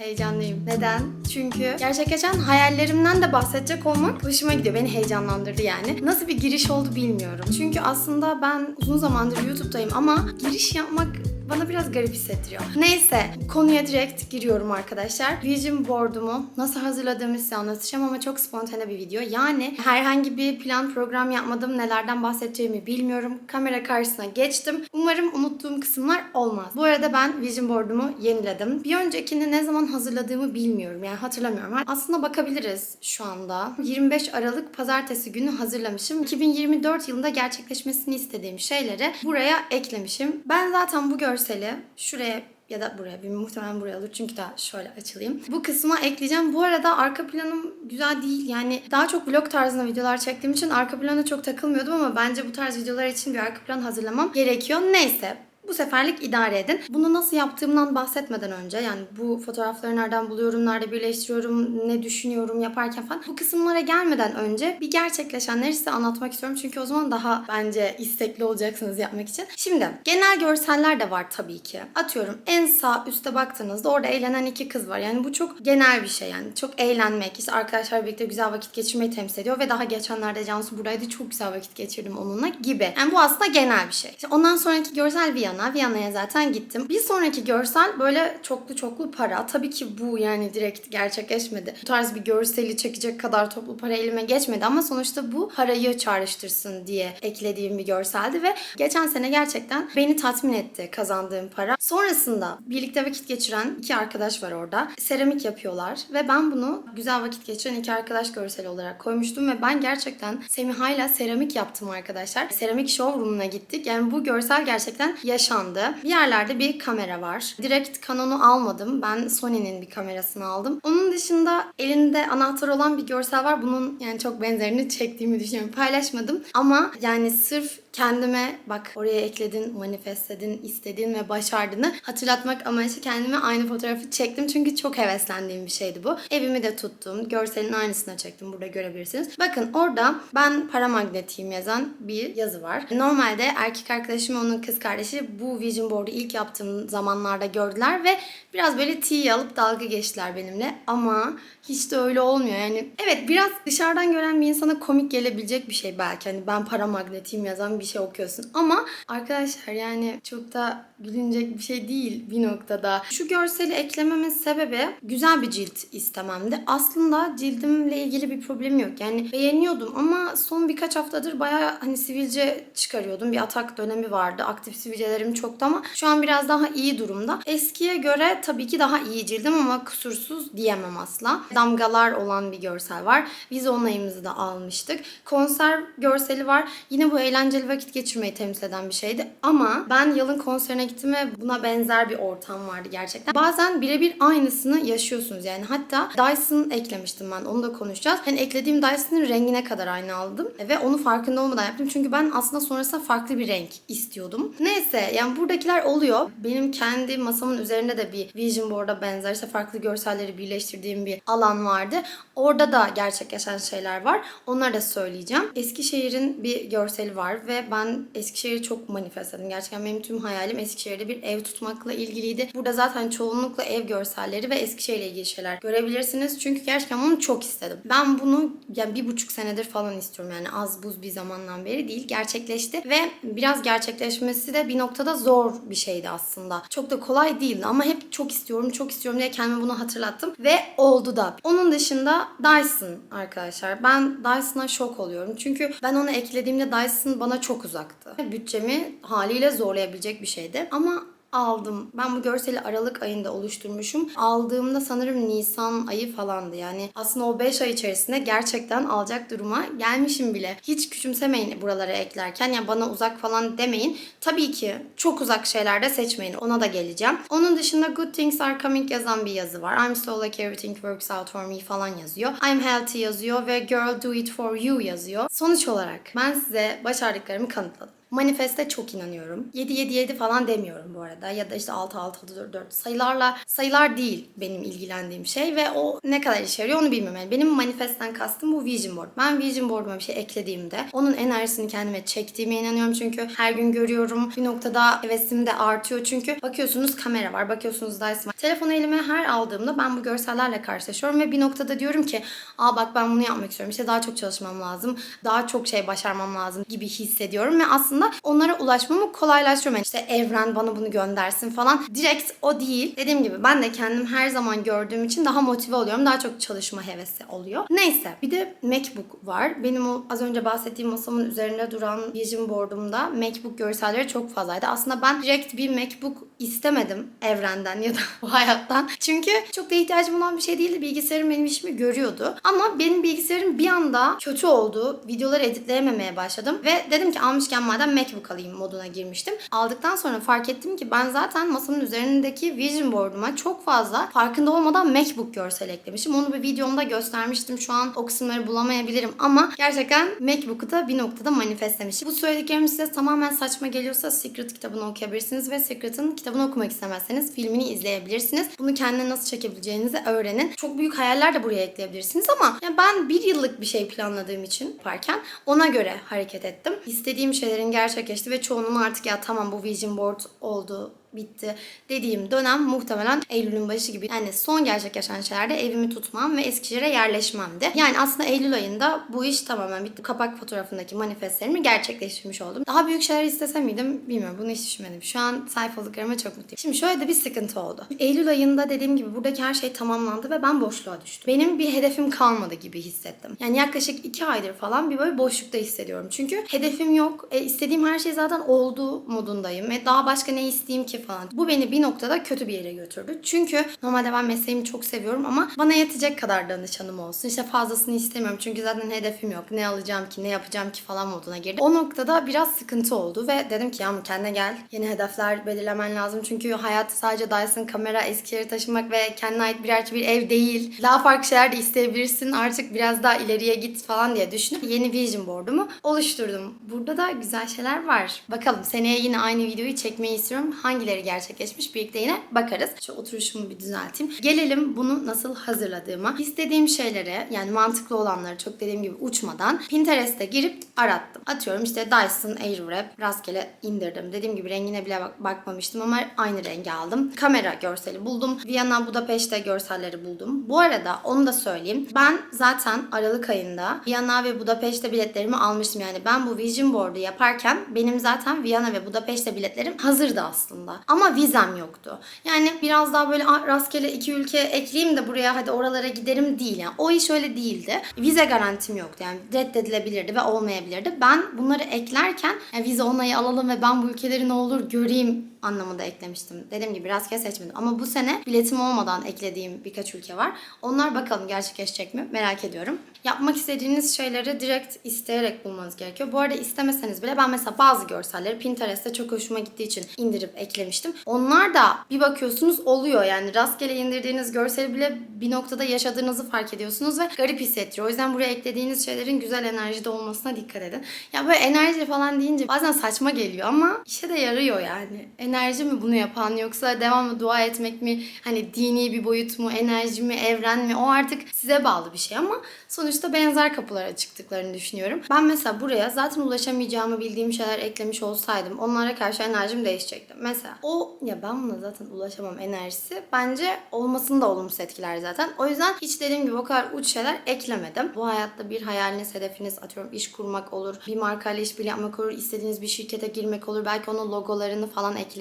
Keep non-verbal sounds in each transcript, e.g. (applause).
Heyecanlıyım. Neden? Çünkü gerçekleşen hayallerimden de bahsedecek olmak hoşuma gidiyor. Beni heyecanlandırdı yani. Nasıl bir giriş oldu bilmiyorum. Çünkü aslında ben uzun zamandır YouTube'dayım ama giriş yapmak bana biraz garip hissettiriyor. Neyse konuya direkt giriyorum arkadaşlar. Vision board'umu nasıl hazırladığımı size anlatacağım ama çok spontane bir video. Yani herhangi bir plan program yapmadım. Nelerden bahsedeceğimi bilmiyorum. Kamera karşısına geçtim. Umarım unuttuğum kısımlar olmaz. Bu arada ben Vision board'umu yeniledim. Bir öncekini ne zaman hazırladığımı bilmiyorum. Yani hatırlamıyorum. Aslında bakabiliriz şu anda. 25 Aralık pazartesi günü hazırlamışım. 2024 yılında gerçekleşmesini istediğim şeyleri buraya eklemişim. Ben zaten bu görseli şuraya ya da buraya bir muhtemelen buraya olur çünkü daha şöyle açılayım. Bu kısma ekleyeceğim. Bu arada arka planım güzel değil. Yani daha çok vlog tarzında videolar çektiğim için arka plana çok takılmıyordum ama bence bu tarz videolar için bir arka plan hazırlamam gerekiyor. Neyse bu seferlik idare edin. Bunu nasıl yaptığımdan bahsetmeden önce yani bu fotoğrafları nereden buluyorum, nerede birleştiriyorum, ne düşünüyorum yaparken falan bu kısımlara gelmeden önce bir gerçekleşenleri size anlatmak istiyorum. Çünkü o zaman daha bence istekli olacaksınız yapmak için. Şimdi genel görseller de var tabii ki. Atıyorum en sağ üste baktığınızda orada eğlenen iki kız var. Yani bu çok genel bir şey yani. Çok eğlenmek, işte arkadaşlar birlikte güzel vakit geçirmeyi temsil ediyor ve daha geçenlerde Cansu buradaydı. Çok güzel vakit geçirdim onunla gibi. Yani bu aslında genel bir şey. İşte ondan sonraki görsel Viyana. Viyana'ya zaten gittim. Bir sonraki görsel böyle çoklu çoklu para. Tabii ki bu yani direkt gerçekleşmedi. Bu tarz bir görseli çekecek kadar toplu para elime geçmedi ama sonuçta bu parayı çağrıştırsın diye eklediğim bir görseldi ve geçen sene gerçekten beni tatmin etti kazandığım para. Sonrasında birlikte vakit geçiren iki arkadaş var orada. Seramik yapıyorlar ve ben bunu güzel vakit geçiren iki arkadaş görseli olarak koymuştum ve ben gerçekten Semiha'yla seramik yaptım arkadaşlar. Seramik showroom'una gittik. Yani bu görsel gerçekten yaşandı. Bir yerlerde bir kamera var. Direkt Canon'u almadım. Ben Sony'nin bir kamerasını aldım. Onun dışında elinde anahtar olan bir görsel var. Bunun yani çok benzerini çektiğimi düşünüyorum. Paylaşmadım. Ama yani sırf kendime bak oraya ekledin, manifestledin, istedin ve başardığını hatırlatmak amaçlı kendime aynı fotoğrafı çektim. Çünkü çok heveslendiğim bir şeydi bu. Evimi de tuttum. Görselin aynısına çektim. Burada görebilirsiniz. Bakın orada ben para magnetiyim yazan bir yazı var. Normalde erkek arkadaşım onun kız kardeşi bu vision board'u ilk yaptığım zamanlarda gördüler ve biraz böyle tiye alıp dalga geçtiler benimle. Ama hiç de öyle olmuyor. Yani evet biraz dışarıdan gören bir insana komik gelebilecek bir şey belki. Hani ben para magnetiyim yazan bir şey okuyorsun. Ama arkadaşlar yani çok da gülünecek bir şey değil bir noktada. Şu görseli eklememin sebebi güzel bir cilt istememdi. Aslında cildimle ilgili bir problem yok. Yani beğeniyordum ama son birkaç haftadır bayağı hani sivilce çıkarıyordum. Bir atak dönemi vardı. Aktif sivilcelerim çoktu ama şu an biraz daha iyi durumda. Eskiye göre tabii ki daha iyi cildim ama kusursuz diyemem asla. Damgalar olan bir görsel var. Vize onayımızı da almıştık. Konser görseli var. Yine bu eğlenceli vakit geçirmeyi temsil eden bir şeydi. Ama ben yılın konserine gittim ve buna benzer bir ortam vardı gerçekten. Bazen birebir aynısını yaşıyorsunuz yani. Hatta Dyson eklemiştim ben. Onu da konuşacağız. Yani eklediğim Dyson'ın rengine kadar aynı aldım. Ve onu farkında olmadan yaptım. Çünkü ben aslında sonrasında farklı bir renk istiyordum. Neyse yani buradakiler oluyor. Benim kendi masamın üzerinde de bir Vision Board'a benzer işte farklı görselleri birleştirdiğim bir alan vardı. Orada da gerçekleşen şeyler var. Onları da söyleyeceğim. Eskişehir'in bir görseli var ve ben Eskişehir'i çok manifestledim. Gerçekten benim tüm hayalim Eskişehir'de bir ev tutmakla ilgiliydi. Burada zaten çoğunlukla ev görselleri ve Eskişehir'le ilgili şeyler görebilirsiniz. Çünkü gerçekten bunu çok istedim. Ben bunu yani bir buçuk senedir falan istiyorum. Yani az buz bir zamandan beri değil. Gerçekleşti ve biraz gerçekleşmesi de bir noktada zor bir şeydi aslında. Çok da kolay değildi ama hep çok istiyorum, çok istiyorum diye kendime bunu hatırlattım ve oldu da. Onun dışında Dyson arkadaşlar. Ben Dyson'a şok oluyorum. Çünkü ben onu eklediğimde Dyson bana çok uzaktı. Bütçemi haliyle zorlayabilecek bir şeydi. Ama aldım. Ben bu görseli Aralık ayında oluşturmuşum. Aldığımda sanırım Nisan ayı falandı. Yani aslında o 5 ay içerisinde gerçekten alacak duruma gelmişim bile. Hiç küçümsemeyin buralara eklerken. Yani bana uzak falan demeyin. Tabii ki çok uzak şeyler de seçmeyin. Ona da geleceğim. Onun dışında Good Things Are Coming yazan bir yazı var. I'm so like everything works out for me falan yazıyor. I'm healthy yazıyor ve Girl Do It For You yazıyor. Sonuç olarak ben size başardıklarımı kanıtladım. Manifeste çok inanıyorum. 7 7 7 falan demiyorum bu arada ya da işte 6 6 4 4 sayılarla sayılar değil benim ilgilendiğim şey ve o ne kadar işe yarıyor onu bilmiyorum. Yani benim manifestten kastım bu vision board. Ben vision board'uma bir şey eklediğimde onun enerjisini kendime çektiğime inanıyorum çünkü her gün görüyorum. Bir noktada hevesim de artıyor çünkü bakıyorsunuz kamera var, bakıyorsunuz Dyson var. Telefonu elime her aldığımda ben bu görsellerle karşılaşıyorum ve bir noktada diyorum ki aa bak ben bunu yapmak istiyorum. İşte daha çok çalışmam lazım. Daha çok şey başarmam lazım gibi hissediyorum ve aslında onlara ulaşmamı kolaylaştırıyorum. Yani işte evren bana bunu göndersin falan. Direkt o değil. Dediğim gibi ben de kendim her zaman gördüğüm için daha motive oluyorum. Daha çok çalışma hevesi oluyor. Neyse bir de MacBook var. Benim o az önce bahsettiğim masamın üzerinde duran vision board'umda MacBook görselleri çok fazlaydı. Aslında ben direkt bir MacBook istemedim evrenden ya da (laughs) bu hayattan. Çünkü çok da ihtiyacım olan bir şey değildi. Bilgisayarım benim işimi görüyordu. Ama benim bilgisayarım bir anda kötü oldu. Videoları editleyememeye başladım. Ve dedim ki almışken madem MacBook alayım moduna girmiştim. Aldıktan sonra fark ettim ki ben zaten masamın üzerindeki vision board'uma çok fazla farkında olmadan MacBook görsel eklemişim. Onu bir videomda göstermiştim. Şu an o kısımları bulamayabilirim ama gerçekten MacBook'u da bir noktada manifestlemişim. Bu söylediklerim size tamamen saçma geliyorsa Secret kitabını okuyabilirsiniz ve Secret'ın kitabını okumak istemezseniz filmini izleyebilirsiniz. Bunu kendine nasıl çekebileceğinizi öğrenin. Çok büyük hayaller de buraya ekleyebilirsiniz ama yani ben bir yıllık bir şey planladığım için yaparken ona göre hareket ettim. İstediğim şeylerin gerçekleşti ve çoğunun artık ya tamam bu vision board oldu bitti dediğim dönem muhtemelen Eylül'ün başı gibi. Yani son gerçekleşen şeylerde evimi tutmam ve Eskişehir'e yerleşmemdi. Yani aslında Eylül ayında bu iş tamamen bitti. Kapak fotoğrafındaki manifestlerimi gerçekleştirmiş oldum. Daha büyük şeyler istese miydim bilmiyorum. Bunu hiç düşünmedim. Şu an sayfalıklarıma çok mutluyum. Şimdi şöyle de bir sıkıntı oldu. Eylül ayında dediğim gibi buradaki her şey tamamlandı ve ben boşluğa düştüm. Benim bir hedefim kalmadı gibi hissettim. Yani yaklaşık iki aydır falan bir böyle boşlukta hissediyorum. Çünkü hedefim yok. E, istediğim her şey zaten oldu modundayım. E, daha başka ne isteyeyim ki falan. Bu beni bir noktada kötü bir yere götürdü. Çünkü normalde ben mesleğimi çok seviyorum ama bana yetecek kadar danışanım olsun. İşte fazlasını istemiyorum çünkü zaten hedefim yok. Ne alacağım ki, ne yapacağım ki falan moduna girdim. O noktada biraz sıkıntı oldu ve dedim ki Yağmur kendine gel. Yeni hedefler belirlemen lazım. Çünkü hayat sadece Dyson kamera, Eskişehir'e taşımak ve kendine ait birer bir ev değil. Daha farklı şeyler de isteyebilirsin. Artık biraz daha ileriye git falan diye düşünüp yeni vision board'umu oluşturdum. Burada da güzel şeyler var. Bakalım seneye yine aynı videoyu çekmeyi istiyorum. Hangileri gerçekleşmiş birlikte yine bakarız. Şu oturuşumu bir düzelteyim. Gelelim bunu nasıl hazırladığıma. İstediğim şeylere yani mantıklı olanları çok dediğim gibi uçmadan Pinterest'e girip arattım. Atıyorum işte Dyson Airwrap rastgele indirdim. Dediğim gibi rengine bile bak- bakmamıştım ama aynı rengi aldım. Kamera görseli buldum. Viyana Budapeşte görselleri buldum. Bu arada onu da söyleyeyim. Ben zaten Aralık ayında Viyana ve Budapeşte biletlerimi almıştım. Yani ben bu Vision Board'u yaparken benim zaten Viyana ve Budapeşte biletlerim hazırdı aslında. Ama vizem yoktu. Yani biraz daha böyle "Aa, rastgele iki ülke ekleyeyim de buraya hadi oralara giderim değil. Yani o iş öyle değildi. Vize garantim yoktu. Yani reddedilebilirdi ve olmayabilirdi. Ben bunları eklerken yani vize onayı alalım ve ben bu ülkeleri ne olur göreyim anlamında eklemiştim. Dediğim gibi rastgele seçmedim. Ama bu sene biletim olmadan eklediğim birkaç ülke var. Onlar bakalım gerçekleşecek mi merak ediyorum. Yapmak istediğiniz şeyleri direkt isteyerek bulmanız gerekiyor. Bu arada istemeseniz bile ben mesela bazı görselleri Pinterest'te çok hoşuma gittiği için indirip eklemiştim. Onlar da bir bakıyorsunuz oluyor yani rastgele indirdiğiniz görseli bile bir noktada yaşadığınızı fark ediyorsunuz ve garip hissettiriyor. O yüzden buraya eklediğiniz şeylerin güzel enerjide olmasına dikkat edin. Ya böyle enerji falan deyince bazen saçma geliyor ama işe de yarıyor yani. Enerji mi bunu yapan yoksa devamlı dua etmek mi? Hani dini bir boyut mu? Enerji mi? Evren mi? O artık size bağlı bir şey ama sonuçta benzer kapılara çıktıklarını düşünüyorum. Ben mesela buraya zaten ulaşamayacağımı bildiğim şeyler eklemiş olsaydım onlara karşı enerjim değişecekti. Mesela o ya ben buna zaten ulaşamam enerjisi bence olmasını da olumsuz etkiler zaten. O yüzden hiç dediğim gibi o kadar uç şeyler eklemedim. Bu hayatta bir hayaliniz, hedefiniz atıyorum iş kurmak olur, bir markayla işbirliği yapmak olur, istediğiniz bir şirkete girmek olur. Belki onun logolarını falan ekleyebilirsiniz.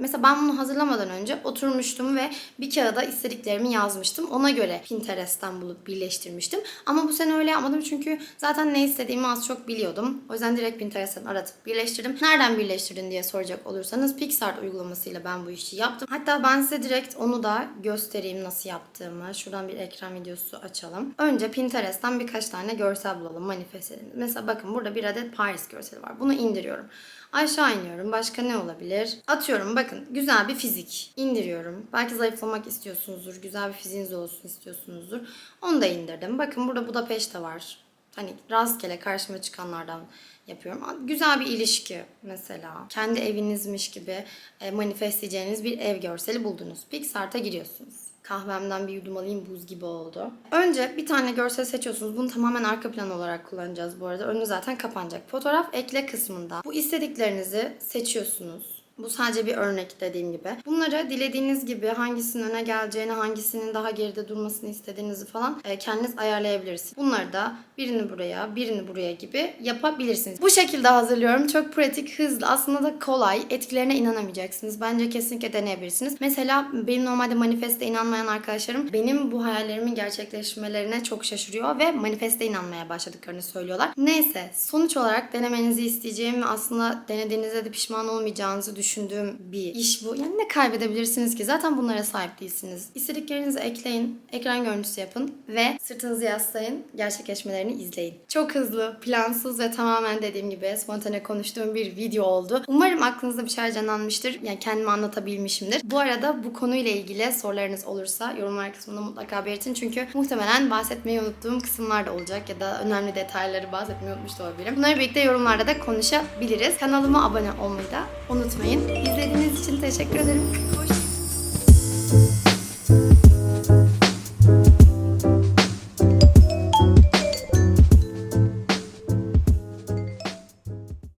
Mesela ben bunu hazırlamadan önce oturmuştum ve bir kağıda istediklerimi yazmıştım. Ona göre Pinterest'ten bulup birleştirmiştim. Ama bu sene öyle yapmadım çünkü zaten ne istediğimi az çok biliyordum. O yüzden direkt Pinterest'ten aratıp birleştirdim. Nereden birleştirdin diye soracak olursanız Pixart uygulamasıyla ben bu işi yaptım. Hatta ben size direkt onu da göstereyim nasıl yaptığımı. Şuradan bir ekran videosu açalım. Önce Pinterest'ten birkaç tane görsel bulalım. Manifest edelim. Mesela bakın burada bir adet Paris görseli var. Bunu indiriyorum. Aşağı iniyorum. Başka ne olabilir? Atıyorum bakın güzel bir fizik. indiriyorum. Belki zayıflamak istiyorsunuzdur. Güzel bir fiziğiniz olsun istiyorsunuzdur. Onu da indirdim. Bakın burada Budapeşte var. Hani rastgele karşıma çıkanlardan yapıyorum. Güzel bir ilişki mesela. Kendi evinizmiş gibi e, manifestleyeceğiniz bir ev görseli buldunuz. Pixart'a giriyorsunuz. Kahvemden bir yudum alayım buz gibi oldu. Önce bir tane görsel seçiyorsunuz. Bunu tamamen arka plan olarak kullanacağız bu arada. Önü zaten kapanacak. Fotoğraf ekle kısmında. Bu istediklerinizi seçiyorsunuz. Bu sadece bir örnek dediğim gibi. Bunları dilediğiniz gibi hangisinin öne geleceğini, hangisinin daha geride durmasını istediğinizi falan e, kendiniz ayarlayabilirsiniz. Bunları da birini buraya, birini buraya gibi yapabilirsiniz. Bu şekilde hazırlıyorum. Çok pratik, hızlı, aslında da kolay. Etkilerine inanamayacaksınız. Bence kesinlikle deneyebilirsiniz. Mesela benim normalde manifeste inanmayan arkadaşlarım benim bu hayallerimin gerçekleşmelerine çok şaşırıyor ve manifeste inanmaya başladıklarını söylüyorlar. Neyse, sonuç olarak denemenizi isteyeceğim ve aslında denediğinizde de pişman olmayacağınızı düşündüğüm bir iş bu. Yani ne kaybedebilirsiniz ki? Zaten bunlara sahip değilsiniz. İstediklerinizi ekleyin, ekran görüntüsü yapın ve sırtınızı yaslayın, gerçekleşmelerini izleyin. Çok hızlı, plansız ve tamamen dediğim gibi spontane konuştuğum bir video oldu. Umarım aklınızda bir şeyler canlanmıştır. Yani kendimi anlatabilmişimdir. Bu arada bu konuyla ilgili sorularınız olursa yorumlar kısmında mutlaka belirtin. Çünkü muhtemelen bahsetmeyi unuttuğum kısımlar da olacak ya da önemli detayları bahsetmeyi unutmuş da olabilirim. Bunları birlikte yorumlarda da konuşabiliriz. Kanalıma abone olmayı da unutmayın. İzlediğiniz için teşekkür ederim. Hoşçakalın.